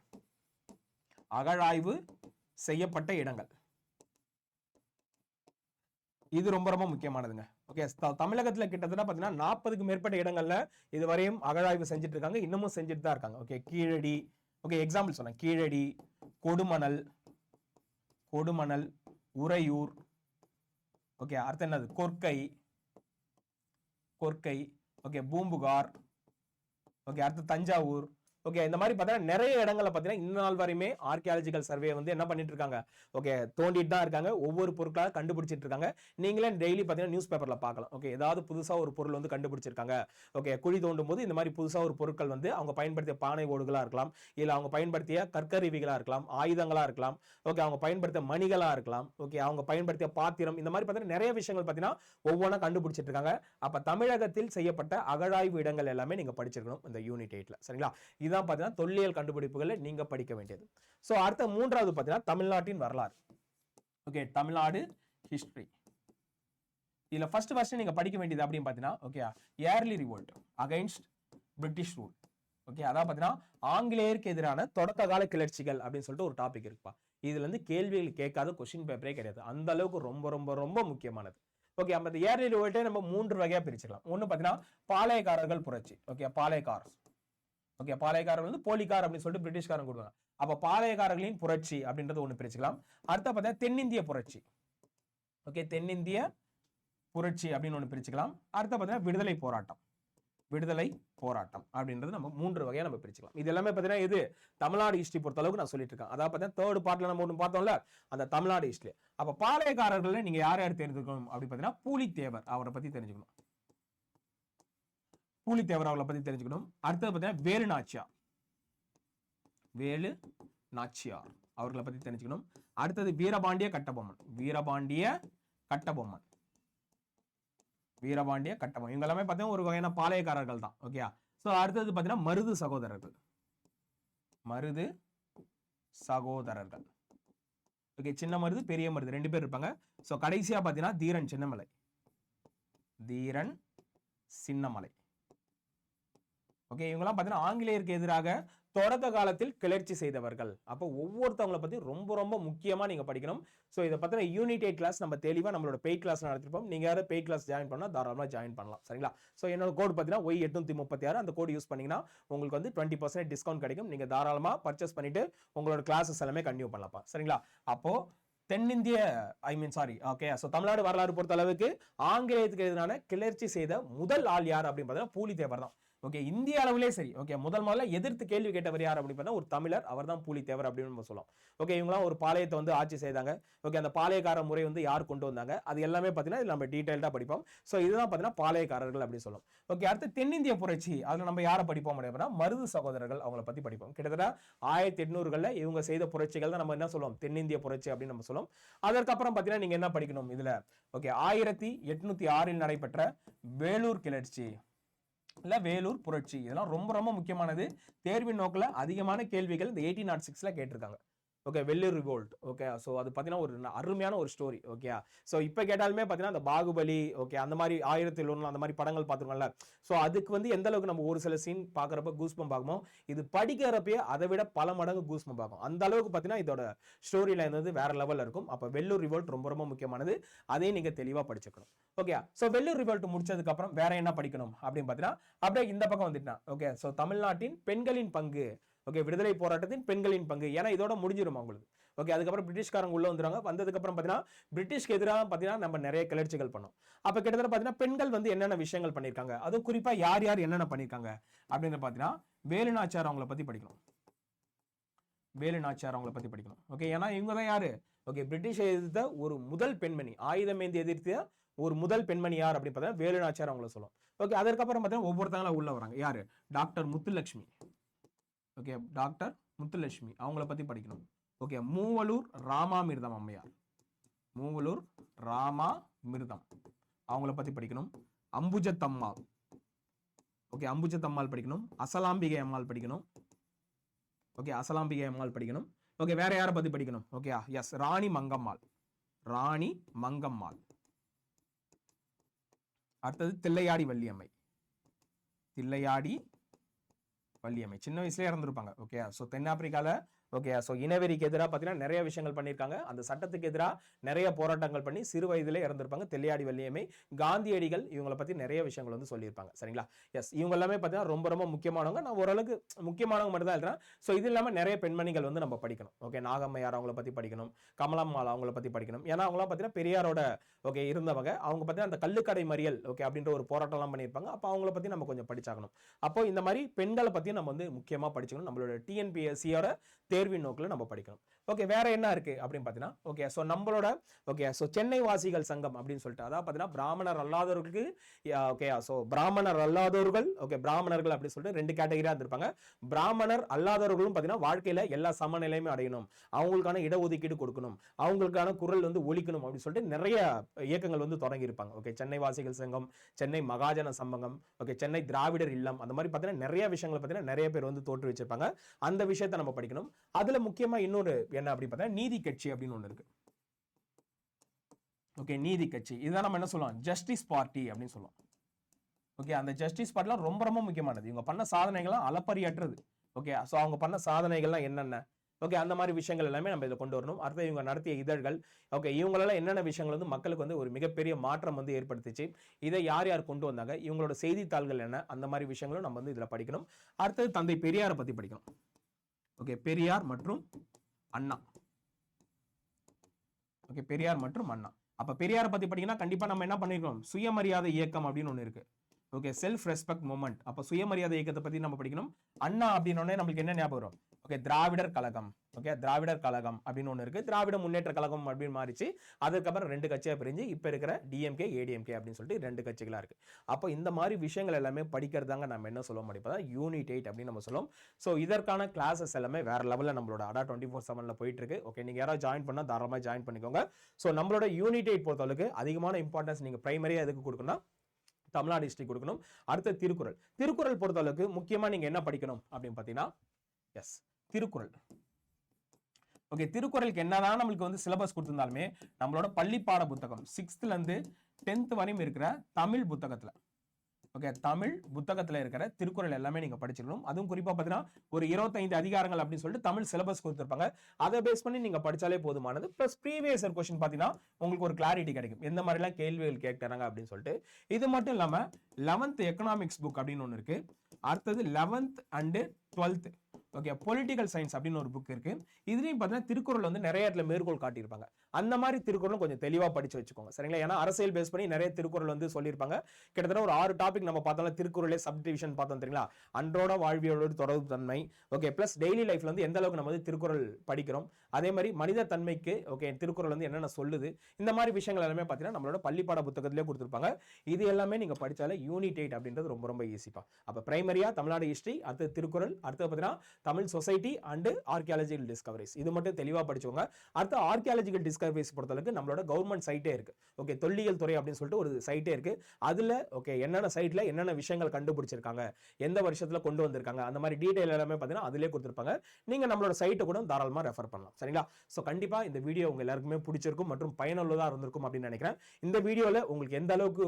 அகழாய்வு செய்யப்பட்ட இடங்கள். இது ரொம்ப ரொம்ப முக்கியமானதுங்க. ஓகே தமிழகத்துல கிட்டத்தட்ட பாத்தீங்கன்னா நாற்பதுக்கு மேற்பட்ட இடங்கள்ல இதுவரையும் அகழாய்வு செஞ்சுட்டு இருக்காங்க இன்னமும் செஞ்சுட்டு தான் இருக்காங்க. ஓகே கீழடி. ஓகே எக்ஸாம்பிள் சொன்னேன். கீழடி கொடுமணல் கொடுமணல் உறையூர். ஓகே அடுத்து என்னது? கொர்க்கை கொர்க்கை ஓகே பூம்புகார். ஓகே அடுத்து தஞ்சாவூர். ஓகே இந்த மாதிரி பார்த்தீங்கன்னா நிறைய இடங்களில் பார்த்தீங்கன்னா இந்த நாள் வரையுமே ஆர்கியாலஜிக்கல் சர்வே வந்து என்ன பண்ணிட்டு இருக்காங்க ஓகே தோண்டிட்டு தான் இருக்காங்க. ஒவ்வொரு பொருட்களாக கண்டுபிடிச்சிட்டு இருக்காங்க. நீங்களே டெய்லி பார்த்தீங்கன்னா நியூஸ் பேப்பரில் பார்க்கலாம். ஓகே ஏதாவது புதுசாக ஒரு பொருள் வந்து கண்டுபிடிச்சிருக்காங்க. ஓகே குழி தோண்டும் போது இந்த மாதிரி புதுசாக ஒரு பொருட்கள் வந்து அவங்க பயன்படுத்திய பானை ஓடுகளாக இருக்கலாம். இல்லை அவங்க பயன்படுத்திய கற்கருவிகளாக இருக்கலாம். ஆயுதங்களா இருக்கலாம். ஓகே அவங்க பயன்படுத்திய மணிகளாக இருக்கலாம். ஓகே அவங்க பயன்படுத்திய பாத்திரம் இந்த மாதிரி பார்த்தீங்கன்னா நிறைய விஷயங்கள் பார்த்தீங்கன்னா ஒவ்வொன்றா கண்டுபிடிச்சிட்டு இருக்காங்க. அப்போ தமிழகத்தில் செய்யப்பட்ட அகழாய்வு இடங்கள் எல்லாமே நீங்கள் படிச்சிருக்கணும் இந்த யூனிட் எயிட்டில் சரிங்களா? இதுதான் பார்த்தீங்கன்னா தொல்லியல் கண்டுபிடிப்புகளை நீங்க படிக்க வேண்டியது. ஸோ அடுத்த மூன்றாவது பார்த்தீங்கன்னா தமிழ்நாட்டின் வரலாறு. ஓகே தமிழ்நாடு ஹிஸ்ட்ரி இதில் ஃபர்ஸ்ட் ஃபர்ஸ்ட் நீங்க படிக்க வேண்டியது அப்படின்னு பார்த்தீங்கன்னா okay early revolt against British rule okay அதான் பார்த்தீங்கன்னா ஆங்கிலேயருக்கு எதிரான தொடக்க கால கிளர்ச்சிகள் அப்படின்னு சொல்லிட்டு ஒரு டாபிக் இருக்குப்பா. இதுல இருந்து கேள்விகள் கேட்காத கொஸ்டின் பேப்பரே கிடையாது. அந்த அளவுக்கு ரொம்ப ரொம்ப ரொம்ப முக்கியமானது. ஓகே நம்ம ஏர்லி ரிவோல்ட்டே நம்ம மூன்று வகையாக பிரிச்சுக்கலாம். ஒன்று பார்த்தீங்கன்னா பாளையக்காரர்கள் புரட்சி. ஓகே பாளையக்காரர். ஓகே பாளையக்காரர்கள் வந்து போலிக்கார் அப்படின்னு சொல்லிட்டு பிரிட்டிஷ்காரன் கொடுவாங்க அப்போ பாளையக்காரர்களின் புரட்சி அப்படின்றது ஒன்று பிரிச்சுக்கலாம். அடுத்த பார்த்தீங்கன்னா தென்னிந்திய புரட்சி. ஓகே தென்னிந்திய புரட்சி அப்படின்னு ஒன்று பிரிச்சுக்கலாம். அடுத்த பார்த்தீங்கன்னா விடுதலை போராட்டம். விடுதலை போராட்டம் அப்படின்றது நம்ம மூன்று வகையாக நம்ம பிரிச்சுக்கலாம். இது எல்லாமே பார்த்தீங்கன்னா இது தமிழ்நாடு ஹிஸ்ட்ரி பொறுத்த அளவுக்கு நான் சொல்லிட்டு இருக்கேன். அதாவது பார்த்தீங்கன்னா தேர்ட் பார்ட்டில் நம்ம ஒன்று பார்த்தோம்ல அந்த தமிழ்நாடு ஹிஸ்ட்ரி அப்போ பாளையக்காரர்களில் நீங்கள் யார் யார் தெரிஞ்சுக்கணும் அப்படி பார்த்தீங்கன்னா பூலித்தேவர் அவரை பற்றி தெரிஞ்சுக்கணும். பூலித்தேவர் அவர்களை பத்தி தெரிஞ்சுக்கணும். அடுத்தது பார்த்தீங்கன்னா வேலு நாச்சியார். வேலு நாச்சியார். அவர்களை பத்தி தெரிஞ்சுக்கணும். அடுத்தது வீரபாண்டிய கட்டபொம்மன். வீரபாண்டிய கட்டபொம்மன். வீரபாண்டிய கட்டபொம்மன். இவங்க எல்லாமே பார்த்தீங்கன்னா ஒரு வகையான பாளையக்காரர்கள் தான். ஓகே ஸோ அடுத்தது பார்த்தீங்கன்னா மருது சகோதரர்கள். மருது சகோதரர்கள். ஓகே சின்ன மருது பெரிய மருது. ரெண்டு பேர் இருப்பாங்க. ஸோ கடைசியாக பார்த்தீங்கன்னா தீரன் சின்னமலை. தீரன் சின்னமலை. ஓகே இவங்கெல்லாம் பார்த்தீங்கன்னா ஆங்கிலேயருக்கு எதிராக தொடக்க காலத்தில் கிளர்ச்சி செய்தவர்கள். அப்போ ஒவ்வொருத்தவங்களை பற்றி ரொம்ப ரொம்ப முக்கியமாக நீங்கள் படிக்கணும். ஸோ இதை பற்றின யூனிட் எயிட் கிளாஸ் நம்ம தெளிவாக நம்மளோட பெய்ட் கிளாஸ் நடத்திருப்போம். நீங்கள் யாரும் பெய்ட் கிளாஸ் ஜாயின் பண்ணால் தாராளமாக ஜாயின் பண்ணலாம். சரிங்களா? ஸோ என்னோட கோட் பார்த்தீங்கன்னா ஒய் எட்நூற்றி முப்பத்தி ஆறு. அந்த கோடு யூஸ் பண்ணிங்கன்னா உங்களுக்கு வந்து டுவெண்ட்டி பர்சன்ட் டிஸ்கவுண்ட் கிடைக்கும். நீங்கள் தாராளமாக பர்ச்சேஸ் பண்ணிட்டு உங்களோட கிளாஸஸ் எல்லாமே கண்டினியூ பண்ணலாம்ப்பா. சரிங்களா? அப்போது தென்னிந்திய I mean sorry okay so Tamil Nadu வரலாறு பொறுத்த அளவுக்கு ஆங்கிலேயத்துக்கு எதிரான கிளர்ச்சி செய்த முதல் ஆள் யார் அப்படின்னு பார்த்தீங்கன்னா பூலித்தேவர் தான். ஓகே இந்திய அளவிலே சரி. ஓகே முதல் முதல்ல எதிர்த்து கேள்வி கேட்டவர் யார் அப்படின்னு பார்த்தா ஒரு தமிழர். அவர் தான் பூலித்தேவர் அப்படின்னு நம்ம சொல்லலாம். ஓகே இவங்களாம் ஒரு பாளையத்தை வந்து ஆட்சி செய்தாங்க. ஓகே அந்த பாளையக்கார முறை வந்து யார் கொண்டு வந்தாங்க? அது எல்லாமே பார்த்தீங்கன்னா இதில் நம்ம டீட்டெயில்டாக படிப்போம். ஸோ இதுதான் பார்த்தீங்கன்னா பாளையக்காரர்கள் அப்படின்னு சொல்லும் ஓகே அடுத்து தென்னிந்திய புரட்சி. அதில் நம்ம யாரை படிப்போம் அப்படின்னா மருது சகோதரர்கள் அவங்கள பற்றி படிப்போம். கிட்டத்தட்ட ஆயிரத்தி எட்நூறுகளில் இவங்க செய்த புரட்சிகள் தான் நம்ம என்ன சொல்லுவோம்? தென்னிந்திய புரட்சி அப்படின்னு நம்ம சொல்லுவோம். அதற்கப்புறம் பார்த்தீங்கன்னா நீங்கள் என்ன படிக்கணும் இதில்? ஓகே ஆயிரத்தி எட்நூற்றி ஆறில் நடைபெற்ற வேலூர் கிளர்ச்சி. இல்லை வேலூர் புரட்சி. இதெல்லாம் ரொம்ப ரொம்ப முக்கியமானது. தேர்வின் நோக்கில் அதிகமான கேள்விகள் இந்த எயிட்டீன் நாட் சிக்ஸில் கேட்டிருக்காங்க. Okay Vellore revolt okay so அது பார்த்தீங்கன்னா ஒரு அருமையான ஒரு ஸ்டோரி ஓகே ஸோ இப்போ கேட்டாலுமே பார்த்தீங்கன்னா அந்த பாகுபலி ஓகே அந்த மாதிரி ஆயிரத்தி ஒன்று அந்த மாதிரி படங்கள் பார்த்துருக்கோம்ல. ஸோ அதுக்கு வந்து எந்த அளவுக்கு நம்ம ஒரு சில சீன் பார்க்குறப்ப கூஸ்பம் பார்க்குமோ இது படிக்கிறப்பயே அதை விட பல மடங்கு கூஸ்பம் பார்க்கும் அந்த அளவுக்கு பார்த்தீங்கன்னா இதோட ஸ்டோரி லைன் வந்து வேற லெவலில் இருக்கும். அப்போ வெள்ளூர் ரிவோல்ட் ரொம்ப ரொம்ப முக்கியமானது. அதையும் நீங்கள் தெளிவாக படிச்சுக்கணும். ஓகே ஸோ வெள்ளூர் ரிவோல்ட் முடிச்சதுக்கப்புறம் வேற என்ன படிக்கணும் அப்படின்னு பார்த்தீங்கன்னா அப்படியே இந்த பக்கம் வந்துட்டான் ஓகே ஸோ தமிழ்நாட்டின் பெண்களின் பங்கு ஓகே விடுதலை போராட்டத்தின் பெண்களின் பங்கு. ஏன்னா இதோட முடிஞ்சிரும் உங்களுக்கு ஓகே அதுக்கப்புறம் பிரிட்டிஷ்காரங்க உள்ள வந்துருவாங்க. வந்ததுக்கப்புறம் பார்த்தீங்கன்னா பிரிட்டிஷ்க்கு எதிராக பார்த்தீங்கன்னா நம்ம நிறைய கிளர்ச்சிகள் பண்ணோம். அப்போ கிட்டத்தட்ட பார்த்தீங்கன்னா பெண்கள் வந்து என்னென்ன விஷயங்கள் பண்ணியிருக்காங்க? அதுவும் குறிப்பா யார் யார் என்னென்ன பண்ணியிருக்காங்க? அப்படின்னு பார்த்தீங்கன்னா வேலுநாச்சார் அவங்கள பத்தி படிக்கணும். வேலுநாச்சார் அவங்கள பத்தி படிக்கணும். ஓகே ஏன்னா இவங்க தான் யாரு? ஓகே பிரிட்டிஷ் எதிர்த்த ஒரு முதல் பெண்மணி. ஆயுதமேந்தி எதிர்த்த ஒரு முதல் பெண்மணி யார் அப்படின்னு பார்த்தீங்கன்னா வேலுநாச்சியார் அவங்கள சொல்லும். ஓகே அதற்கப்புறம் பார்த்தீங்கன்னா ஒவ்வொருத்தங்களும் உள்ள வராங்க. யாரு? Doctor Muthulakshmi. Okay doctor Muthulakshmi அவங்கள பத்தி படிக்கணும். ஓகே மூவலூர் ராமாமிர்தம் அம்மையார். மூவலூர் ராமாமிர்தம். அவங்கள பத்தி படிக்கணும். அம்புஜத்தம்மாள். ஓகே அம்புஜத்தம்மாள் படிக்கணும். அசலாம்பிகை அம்மாள் படிக்கணும். ஓகே அசலாம்பிகை அம்மாள் படிக்கணும். ஓகே வேற யாரை பத்தி படிக்கணும்? Okay yes Rani Mangammal. ராணி மங்கம்மாள். அடுத்தது தில்லையாடி வள்ளியம்மை. தில்லையாடி வள்ளியம்மை. சின்ன வயசுலயே இறந்துருப்பாங்க. ஓகே ஸோ தென்னாப்பிரிக்காவில் ஓகே ஸோ இனவெறிக்கு எதிராக பார்த்தீங்கன்னா நிறைய விஷயங்கள் பண்ணியிருக்காங்க அந்த சட்டத்துக்கு எதிராக நிறைய போராட்டங்கள் பண்ணி சிறு வயதிலே இறந்திருப்பாங்க. தெல்லியாடி வள்ளியம்மை காந்தியடிகள் இவங்களை பற்றி நிறைய விஷயங்கள் வந்து சொல்லியிருப்பாங்க. சரிங்களா? எஸ் இவங்க எல்லாமே பார்த்தீங்கன்னா ரொம்ப ரொம்ப முக்கியமானவங்க. நான் ஓரளவுக்கு முக்கியமானவங்க மட்டும் தான் எழுதுறேன். ஸோ இது இல்லாமல் நிறைய பெண்மணிகள் வந்து நம்ம படிக்கணும். ஓகே நாகம்மையார் அவங்கள பற்றி படிக்கணும். கமலம்மாள் அவங்கள பற்றி படிக்கணும். ஏன்னா அவங்களாம் பார்த்தீங்கன்னா பெரியாரோட ஓகே இருந்தவங்க. அவங்க பார்த்தீங்கன்னா அந்த கல்லுக்கடை மறியல் ஓகே அப்படின்ற ஒரு போராட்டம்லாம் பண்ணியிருப்பாங்க. அப்போ அவங்கள பற்றி நம்ம கொஞ்சம் படிச்சாகணும். அப்போ இந்த மாதிரி பெண்களை பற்றி நம்ம வந்து முக்கியமாக படிச்சுக்கணும். நம்மளோட டிஎன்பிஎஸ்சியோட தேர்வின் நோக்கில் நம்ம படிக்கணும். ஓகே வேற என்ன இருக்கு? அப்படின்னு பார்த்தீங்கன்னா ஓகே ஸோ நம்மளோட ஓகே ஸோ சென்னை வாசிகள் சங்கம் அப்படின்னு சொல்லிட்டு அதாவது பார்த்தீங்கன்னா பிராமணர் அல்லாதவர்களுக்கு ஓகே ஸோ பிராமணர் அல்லாதவர்கள் ஓகே பிராமணர்கள் அப்படின்னு சொல்லிட்டு ரெண்டு கேட்டகரியாக இருந்திருப்பாங்க. பிராமணர் அல்லாதவர்களும் பார்த்தீங்கன்னா வாழ்க்கையில் எல்லா சமநிலையுமே அடையணும். அவங்களுக்கான இடஒதுக்கீடு கொடுக்கணும். அவங்களுக்கான குரல் வந்து ஒழிக்கணும் அப்படின்னு சொல்லிட்டு நிறைய இயக்கங்கள் வந்து தொடங்கியிருப்பாங்க. ஓகே சென்னை வாசிகள் சங்கம் சென்னை மகாஜன சம்பங்கம் ஓகே சென்னை திராவிடர் இல்லம் அந்த மாதிரி பார்த்தீங்கன்னா நிறைய விஷயங்களை பார்த்தீங்கன்னா நிறைய பேர் வந்து தோற்று வச்சிருப்பாங்க அந்த விஷயத்தை நம்ம படிக்கணும். அதில் முக்கியமாக இன்னொரு என்ன அப்படி பார்த்தா நீதி கட்சி அப்படின்னு ஒன்று இருக்கு. ஓகே நீதி கட்சி. இதுதான் நம்ம என்ன சொல்லுவோம்? ஜஸ்டிஸ் பார்ட்டி அப்படின்னு சொல்லுவோம். ஓகே அந்த ஜஸ்டிஸ் பார்ட்டிலாம் ரொம்ப ரொம்ப முக்கியமானது. இவங்க பண்ண சாதனைகள்லாம் அளப்பரியற்றது ஓகே ஸோ அவங்க பண்ண சாதனைகள்லாம் என்னென்ன? ஓகே அந்த மாதிரி விஷயங்கள் எல்லாமே நம்ம இதில் கொண்டு வரணும். அடுத்து இவங்க நடத்திய இதழ்கள். ஓகே இவங்களால என்னென்ன விஷயங்கள் வந்து மக்களுக்கு வந்து ஒரு மிகப்பெரிய மாற்றம் வந்து ஏற்படுத்துச்சு? இதை யார் யார் கொண்டு வந்தாங்க? இவங்களோட செய்தித்தாள்கள் என்ன? அந்த மாதிரி விஷயங்களும் நம்ம வந்து இதில் படிக்கணும். அடுத்தது தந்தை பெரியாரை பற்றி படிக்கணும். ஓகே பெரியார் மற்றும் அண்ணா. ஓகே பெரியார் மற்றும் அண்ணா. அப்ப பெரியாரை பத்தி படிங்கன்னா கண்டிப்பா நம்ம என்ன பண்ணிருக்கோம்? சுயமரியாதை இயக்கம் அப்படின்னு ஒன்று இருக்கு. ஓகே செல்ஃப் ரெஸ்பெக்ட் மூமெண்ட் அப்ப சுயமரியாதை இயக்கத்தை பத்தி நம்ம படிக்கணும். அண்ணா அப்படின்னு நம்மளுக்கு என்ன ஞாபகம் வரும்? ஓகே திராவிடர் கழகம். ஓகே திராவிடர் கழகம் அப்படின்னு ஒன்று இருக்குது திராவிட முன்னேற்ற கழகம் அப்படின்னு மாறிச்சு. அதுக்கப்புறம் ரெண்டு கட்சியாக பிரிஞ்சு இப்போ இருக்கிற டிஎம்கே ஏடிஎம்கே அப்படின்னு சொல்லிட்டு ரெண்டு கட்சிகளாக இருக்குது அப்போ இந்த மாதிரி விஷயங்கள் எல்லாமே படிக்கிறதாங்க நம்ம என்ன சொல்ல முடியும்? யூனிட் எயிட் அப்படின்னு நம்ம சொல்லுவோம். ஸோ இதற்கான கிளாஸஸ் எல்லாமே வேற லெவலில் நம்மளோட அடா டுவெண்ட்டி ஃபோர் செவனில் போயிட்டுருக்கு. ஓகே நீங்கள் யாராவது ஜாயின் பண்ணால் தாராளமாக ஜாயின் பண்ணிக்கோங்க. ஸோ நம்மளோட யூனிட் எயிட் பொறுத்தளவுக்கு அதிகமான இம்பார்ட்டன்ஸ் நீங்கள் ப்ரைமரியாக எதுக்கு கொடுக்கணும் தமிழ்நாடு ஹிஸ்ட்ரி கொடுக்கணும். அடுத்த திருக்குறள். திருக்குறள் பொறுத்தளவுக்கு முக்கியமாக நீங்கள் என்ன படிக்கணும் அப்படின்னு பார்த்தீங்கன்னா எஸ் திருக்குறள். ஓகே திருக்குறளுக்கு என்னதான் நம்மளுக்கு வந்து சிலபஸ் கொடுத்துருந்தாலுமே நம்மளோட பள்ளி பாட புத்தகம் சிக்ஸ்த்லேருந்து டென்த் வரையும் இருக்கிற தமிழ் புத்தகத்தில். ஓகே தமிழ் புத்தகத்தில் இருக்கிற திருக்குறள் எல்லாமே நீங்கள் படிச்சிடணும் அதுவும் குறிப்பாக பார்த்தீங்கன்னா ஒரு இருபத்தைந்து அதிகாரங்கள் அப்படின்னு சொல்லிட்டு தமிழ் சிலபஸ் கொடுத்துருப்பாங்க. அதை பேஸ் பண்ணி நீங்கள் படித்தாலே போதுமானது. ப்ளஸ் ப்ரீவியஸ் கொஸ்டின் பார்த்தீங்கன்னா உங்களுக்கு ஒரு கிளாரிட்டி கிடைக்கும். எந்த மாதிரிலாம் கேள்விகள் கேட்குறாங்க அப்படின்னு சொல்லிட்டு. இது மட்டும் இல்லாமல் லெவன்த் எக்கனாமிக்ஸ் புக் அப்படின்னு ஒன்று இருக்குது அடுத்தது eleventh and twelfth okay political science அப்படின்னு ஒரு புக் இருக்கு. இதுலையும் பார்த்தீங்கன்னா திருக்குறள் வந்து நிறைய இடத்துல மேற்கோள் காட்டியிருப்பாங்க. அந்த மாதிரி திருக்குறளும் கொஞ்சம் தெளிவாக படிச்சு வச்சுக்கோங்க. சரிங்களா? ஏன்னா அரசியல் பேஸ் பண்ணி நிறைய திருக்குறள் வந்து சொல்லியிருப்பாங்க. கிட்டத்தட்ட ஒரு ஆறு டாபிக் நம்ம பார்த்தாலும் திருக்குறளே சப் டிவிஷன் பார்த்தோம் தெரியுங்களா? அன்றோட வாழ்வியலோடு தொடர்பு தன்மை. ஓகே பிளஸ் டெய்லி லைஃப்ல வந்து எந்த அளவுக்கு நம்ம வந்து திருக்குறள் படிக்கிறோம்? அதே மாதிரி மனித தன்மைக்கு ஓகே திருக்குறள் வந்து என்னென்ன சொல்லுது? இந்த மாதிரி விஷயங்கள் எல்லாமே பார்த்தீங்கன்னா நம்மளோட பள்ளிப்பாட புத்தகத்திலே கொடுத்துருப்பாங்க. இது எல்லாமே நீங்க படித்தாலே யூனிட் எயிட் அப்படின்றது ரொம்ப ரொம்ப ஈஸிப்பா அப்போ பிரைமரியா தமிழ்நாடு ஹிஸ்டரி அடுத்து திருக்குறள் அடுத்து பார்த்தீங்கன்னா Tamil society and archaeological discoveries இது மட்டும் தெளிவாக படிச்சவங்க அடுத்து ஆர்கியாலஜிக்கல் டிஸ்கவரிஸ் பொறுத்தளவுக்கு நம்மளோட கவர்மெண்ட் சைட்டே இருக்கு. ஓகே தொல்லியல் துறை அப்படின்னு சொல்லிட்டு ஒரு சைட்டே இருக்கு. அதுல ஓகே என்னென்ன சைட்ல என்னென்ன விஷயங்கள் கண்டுபிடிச்சிருக்காங்க? எந்த வருஷத்துல கொண்டு வந்திருக்காங்க? அந்த மாதிரி டீடைல் எல்லாமே பார்த்தீங்கன்னா அதிலே கொடுத்துருப்பாங்க. நீங்க நம்மளோட சைட்டை கூட தாராளமாக ரெஃபர் பண்ணலாம். சரிங்களா? ஸோ கண்டிப்பா இந்த வீடியோ உங்கள் எல்லாருக்குமே பிடிச்சிருக்கும் மற்றும் பயனுள்ளதாக இருந்திருக்கும் அப்படின்னு நினைக்கிறேன். இந்த வீடியோவில் உங்களுக்கு எந்த அளவுக்கு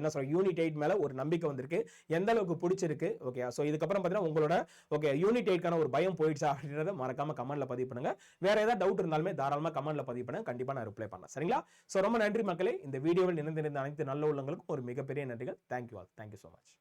என்ன சொல்ற யூனிட் எயிட் மேல ஒரு நம்பிக்கை வந்திருக்கு எந்த அளவுக்கு பிடிச்சிருக்கு ஓகே ஸோ இதுக்கப்புறம் பார்த்தீங்கன்னா உங்களோட ஓகே யூனிட் எயிட்கான ஒரு பயம் போயிடுச்சா அப்படின்றத மறக்காம கமெண்ட்ல பதிவு பண்ணுங்க. வேற ஏதாவது டவுட் இருந்தாலுமே தாராளமா கமெண்ட்ல பதிவு பண்ணுங்க. கண்டிப்பா நான் ரிப்ளை பண்ணேன் சரிங்களா? ஸோ ரொம்ப நன்றி மக்களே. இந்த வீடியோவில் இணைந்திருந்த அனைத்து நல்ல உள்ளங்களுக்கும் ஒரு மிகப்பெரிய நன்றிகள். Thank you all thank you so much